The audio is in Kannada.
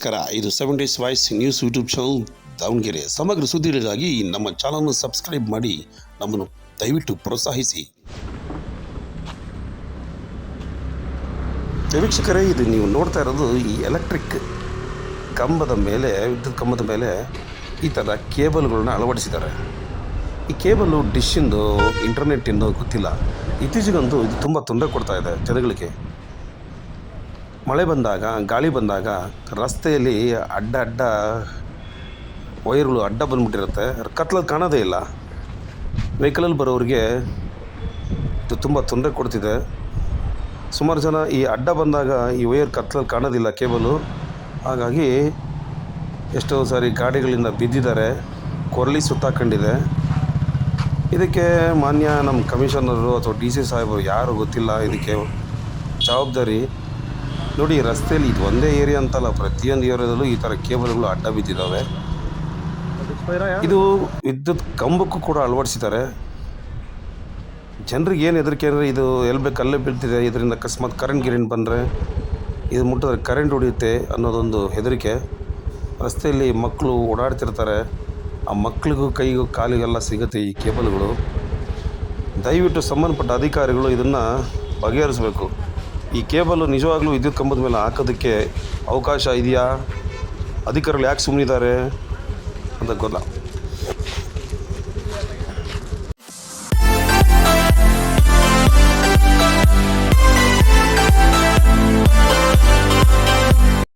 ನಮಸ್ಕಾರ ಇದು seven days voice news YouTube channel Davanagere. ಸಮಗ್ರ ಸುದ್ದಿಗಳಿಗಾಗಿ ನಮ್ಮ ಚಾನಲ್ನ ಸಬ್ಸ್ಕ್ರೈಬ್ ಮಾಡಿ, ನಮ್ಮನ್ನು ದಯವಿಟ್ಟು ಪ್ರೋತ್ಸಾಹಿಸಿ. ವೀಕ್ಷಕರೇ, ಇದು ನೀವು ನೋಡ್ತಾ ಇರೋದು ಈ ಎಲೆಕ್ಟ್ರಿಕ್ ಕಂಬದ ಮೇಲೆ, ವಿದ್ಯುತ್ ಕಂಬದ ಮೇಲೆ ಈ ಥರ ಕೇಬಲ್ಗಳನ್ನ ಅಳವಡಿಸಿದ್ದಾರೆ. ಈ ಕೇಬಲ್ಲು ಡಿಶ್ಶಿಂದು ಇಂಟರ್ನೆಟ್ಟಿಂದು ಗೊತ್ತಿಲ್ಲ. ಇತ್ತೀಚೆಗಂತೂ ಇದು ತುಂಬ ತೊಂದರೆ ಕೊಡ್ತಾ ಇದೆ ಜನಗಳಿಗೆ. ಮಳೆ ಬಂದಾಗ, ಗಾಳಿ ಬಂದಾಗ ರಸ್ತೆಯಲ್ಲಿ ಅಡ್ಡ ಅಡ್ಡ ವೈರ್ಗಳು ಅಡ್ಡ ಬಂದ್ಬಿಟ್ಟಿರುತ್ತೆ. ಕತ್ಲಲ್ಲಿ ಕಾಣೋದೇ ಇಲ್ಲ. ವೆಹಿಕಲಲ್ಲಿ ಬರೋರಿಗೆ ಇದು ತುಂಬ ತೊಂದರೆ ಕೊಡ್ತಿದೆ. ಸುಮಾರು ಜನ ಈ ಅಡ್ಡ ಬಂದಾಗ ಈ ವೈರ್ ಕತ್ಲಲ್ಲಿ ಕಾಣೋದಿಲ್ಲ ಕೇಬಲು. ಹಾಗಾಗಿ ಎಷ್ಟೋ ಸಾರಿ ಗಾಡಿಗಳಿಂದ ಬಿದ್ದಿದ್ದಾರೆ. ಕೊರಳಿ ಸುತ್ತಾಕೊಂಡಿದೆ. ಇದಕ್ಕೆ ಮಾನ್ಯ ನಮ್ಮ ಕಮಿಷನರು ಅಥವಾ ಡಿ ಸಿ ಸಾಹೇಬರು ಯಾರು ಗೊತ್ತಿಲ್ಲ. ಇದಕ್ಕೆ ಜವಾಬ್ದಾರಿ ನೋಡಿ, ರಸ್ತೆಯಲ್ಲಿ ಇದು ಒಂದೇ ಏರಿಯಾ ಅಂತಲ್ಲ, ಪ್ರತಿಯೊಂದು ಏರಿಯಾದಲ್ಲೂ ಈ ಥರ ಕೇಬಲ್ಗಳು ಅಡ್ಡ ಬಿದ್ದಿದ್ದಾವೆ ಇದು ವಿದ್ಯುತ್ ಕಂಬಕ್ಕೂ ಕೂಡ ಅಳವಡಿಸಿದ್ದಾರೆ. ಜನರಿಗೆ ಏನು ಹೆದರಿಕೆ ಅಂದರೆ, ಇದು ಎಲ್ಲಿ ಬೇಕು ಅಲ್ಲೇ ಬೀಳ್ತಿದೆ. ಇದರಿಂದ ಅಕಸ್ಮಾತ್ ಕರೆಂಟ್ ಗಿರೆಂಟ್ ಬಂದರೆ, ಇದು ಮುಟ್ಟಿದ್ರೆ ಕರೆಂಟ್ ಹೊಡೆಯುತ್ತೆ ಅನ್ನೋದೊಂದು ಹೆದರಿಕೆ. ರಸ್ತೆಯಲ್ಲಿ ಮಕ್ಕಳು ಓಡಾಡ್ತಿರ್ತಾರೆ. ಆ ಮಕ್ಕಳಿಗೂ ಕೈಗೂ ಕಾಲಿಗೆಲ್ಲ ಸಿಗುತ್ತೆ ಈ ಕೇಬಲ್ಗಳು. ದಯವಿಟ್ಟು ಸಂಬಂಧಪಟ್ಟ ಅಧಿಕಾರಿಗಳು ಇದನ್ನು ಬಗೆಹರಿಸಬೇಕು. ಈ ಕೇಬಲ್ ನಿಜವಾಗ್ಲೂ ವಿದ್ಯುತ್ ಕಂಬದ ಮೇಲೆ ಹಾಕೋದಕ್ಕೆ ಅವಕಾಶ ಇದೆಯಾ? ಅಧಿಕಾರಿಗಳು ಯಾಕೆ ಸುಮ್ಮನಿದ್ದಾರೆ ಅಂತ ಗೊತ್ತಿಲ್ಲ